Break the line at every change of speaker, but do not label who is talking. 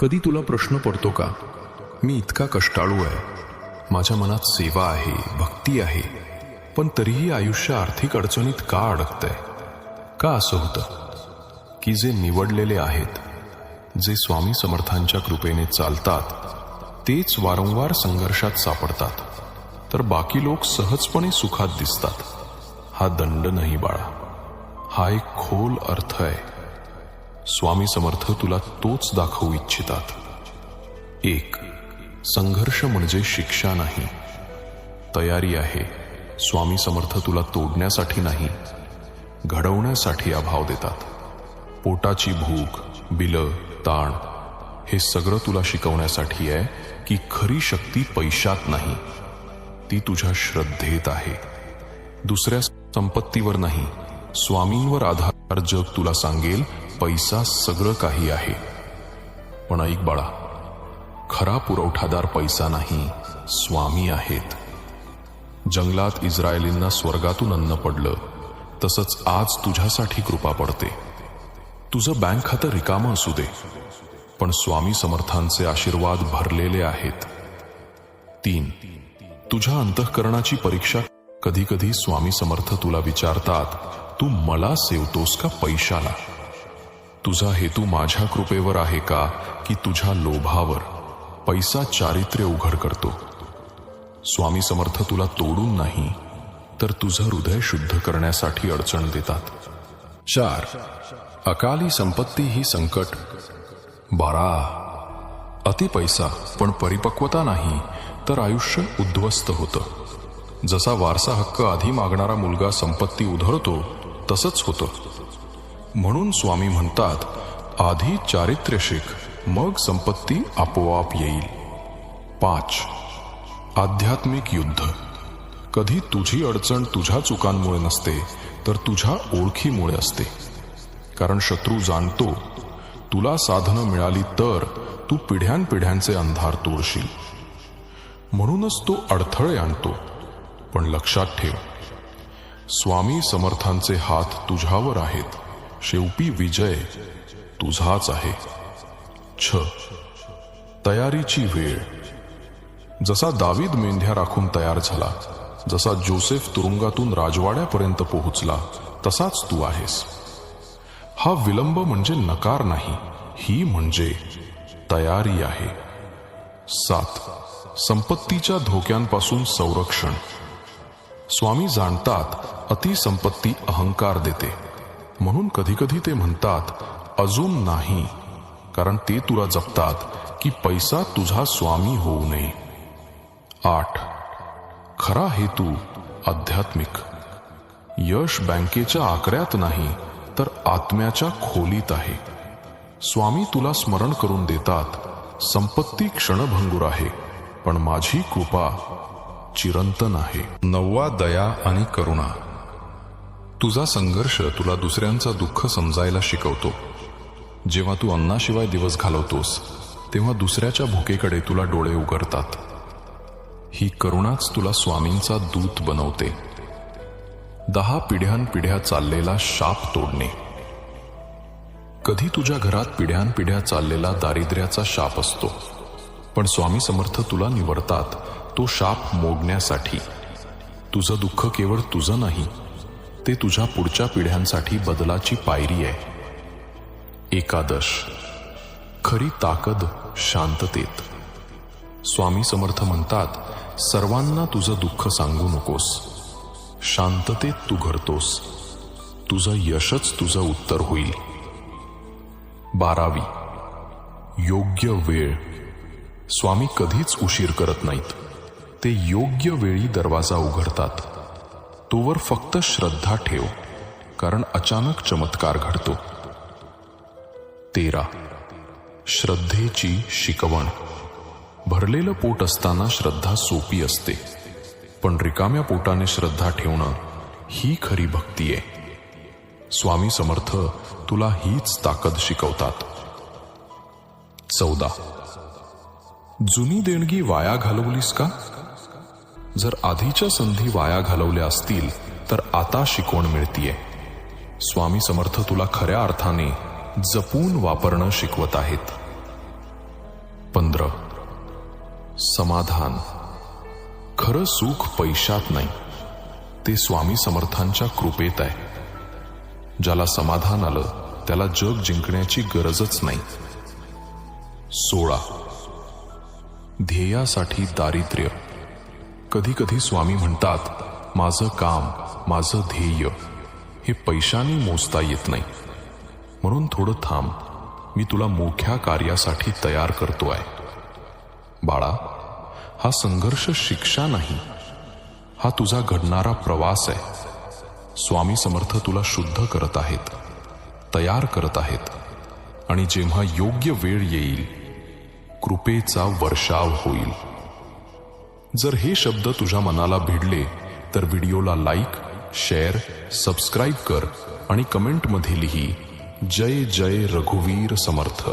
कधी तुला प्रश्न पडतो का? मी इतका कष्टाळू आहे. माझ्या मनात सेवा आहे भक्ती आहे. पण तरीही आयुष्य आर्थिक अडचणीत का अडकतंय? का असं होतं? की जे निवडलेले आहेत जे स्वामी समर्थांच्या कृपेने चालतात तेच वारंवार संघर्षात सापडतात. तर बाकी लोक सहजपणे सुखात दिसतात. हा दंड नाही बाळा. हा एक खोल अर्थ आहे. स्वामी समर्थ तुला तोच दाखवू इच्छितात. एक संघर्ष म्हणजे शिक्षा नाही. तयारी आहे. स्वामी समर्थ तुला तोडण्यासाठी नाही. घडवण्यासाठी अभाव देतात. पोटाची भूक बिलं ताण हे सगळं तुला शिकवण्यासाठी आहे की खरी शक्ती पैशात नाही. ती तुझ्या श्रद्धेत आहे. दुसऱ्या संपत्तीवर नाही. स्वामींवर आधार जग तुला सांगेल पैसा सगळं काही आहे. पण ऐक बाळा खरा पुरवठादार पैसा नाही स्वामी आहेत. जंगलात इस्रायलींना स्वर्गातून अन्न पडलं तसंच आज तुझ्यासाठी कृपा पडते. तुझं बँक खातं रिकामं असू दे पण स्वामी समर्थांचे आशीर्वाद भरलेले आहेत. तीन तुझ्या अंतःकरणाची परीक्षा कधी कधी स्वामी समर्थ तुला विचारतात तू मला सेवतोस का पैशाला? तुझा हेतू माझ्या कृपेवर आहे का की तुझ्या लोभावर पैसा चारित्र्य उघड करतो? स्वामी समर्थ तुला तोडून नाही तर तुझं हृदय शुद्ध करण्यासाठी अडचण देतात. चार अकाली संपत्ती ही संकट. बारा अति पैसा पण परिपक्वता नाही तर आयुष्य उद्ध्वस्त होतं. जसा वारसा हक्क आधी मागणारा मुलगा संपत्ती उधळतो तसंच होतं. म्हणून स्वामी म्हणतात आधी चारित्र्य शिक मग संपत्ती आपोआप येईल. पाच. आध्यात्मिक युद्ध. कधी तुझी अडचण तुझ्या चुकांमुळे नसते तर तुझ्या ओळखीमुळे असते. कारण शत्रू जाणतो तुला साधनं मिळाली तर तू पिढ्यानपिढ्यांचे अंधार तोडशील. म्हणूनच तो अडथळे आणतो. पण लक्षात ठेव स्वामी समर्थांचे हात तुझ्यावर आहेत. शेवटी विजय तुझाच आहे. छ. तयारीची वेळ. जसा दावीद मेंढ्या राखून तयार झाला जसा जोसेफ तुरुंगातून राजवाड्यापर्यंत पोहोचला तसाच तू आहेस. हा विलंब म्हणजे नकार नाही ही म्हणजे तयारी आहे. सात. संपत्तीच्या धोक्यांपासून संरक्षण. स्वामी जाणतात अतिसंपत्ती अहंकार देते. म्हणून कधी कधी ते म्हणतात अजून नाही कारण ते तुला जपतात की पैसा तुझा स्वामी होऊ नये. आठ. खरा हेतू आध्यात्मिक. यश बँकेच्या आकड्यात नाही तर आत्म्याच्या खोलीत आहे. स्वामी तुला स्मरण करून देतात संपत्ती क्षणभंगूर आहे पण माझी कृपा चिरंतन आहे. नववा दया आणि करुणा. तुझा संघर्ष तुला दुसऱ्यांचा दुःख समजायला शिकवतो. जेव्हा तू अन्नाशिवाय दिवस घालवतोस तेव्हा दुसऱ्याच्या भुकेकडे तुला डोळे उघडतात. ही करुणाच तुला स्वामींचा दूत बनवते. दहा पिढ्यानपिढ्या चाललेला शाप तोडणे. कधी तुझ्या घरात पिढ्यानपिढ्या चाललेला दारिद्र्याचा शाप असतो पण स्वामी समर्थ तुला निवडतात तो शाप मोडण्यासाठी. तुझं दुःख केवळ तुझं नाही ते तुझ्या पुढच्या पिढ्यांसाठी बदलाची पायरी आहे. एकादश. खरी ताकद शांततेत. स्वामी समर्थ म्हणतात सर्वांना तुझं दुःख सांगू नकोस. शांततेत तू घडतोस. तुझं यशच तुझं उत्तर होईल. बारावी. योग्य वेळ. स्वामी कधीच उशीर करत नाहीत. ते योग्य वेळी दरवाजा उघडतात. तोवर फक्त श्रद्धा ठेव कारण अचानक चमत्कार घडतो. तेरा. श्रद्धेची शिकवण. भरलेलं पोट असताना श्रद्धा सोपी असते पण रिकाम्या पोटाने श्रद्धा ठेवणं ही खरी भक्ती आहे. स्वामी समर्थ तुला हीच ताकद शिकवतात. चौदा. जुनी देणगी वाया घालवलीस का? जर आधीच्या संधी वाया घालवल्या असतील तर आता शिकवण मिळतीये. स्वामी समर्थ तुला खऱ्या अर्थाने जपून वापरणं शिकवत आहेत. पंधरा. समाधान. खरं सुख पैशात नाही. ते स्वामी समर्थांच्या कृपेत आहे. ज्याला समाधान आलं त्याला जग जिंकण्याची गरजच नाही. सोळा. ध्येयासाठी दारिद्र्य. कधी कधी स्वामी म्हणतात माझं काम माझं ध्येय हे पैशाने मोजता येत नाही. म्हणून थोडं थांब मी तुला मोठ्या कार्यासाठी तयार करतो आहे बाळा हा संघर्ष शिक्षा नाही. हा तुझा घडणारा प्रवास आहे. स्वामी समर्थ तुला शुद्ध करत आहेत तयार करत आहेत. आणि जेव्हा योग्य वेळ येईल कृपेचा वर्षाव होईल. जर हे शब्द तुझ्या मनाला भिडले तर व्हिडिओला लाईक शेअर सबस्क्राईब कर आणि कमेंटमध्ये लिही जय जय रघुवीर समर्थ.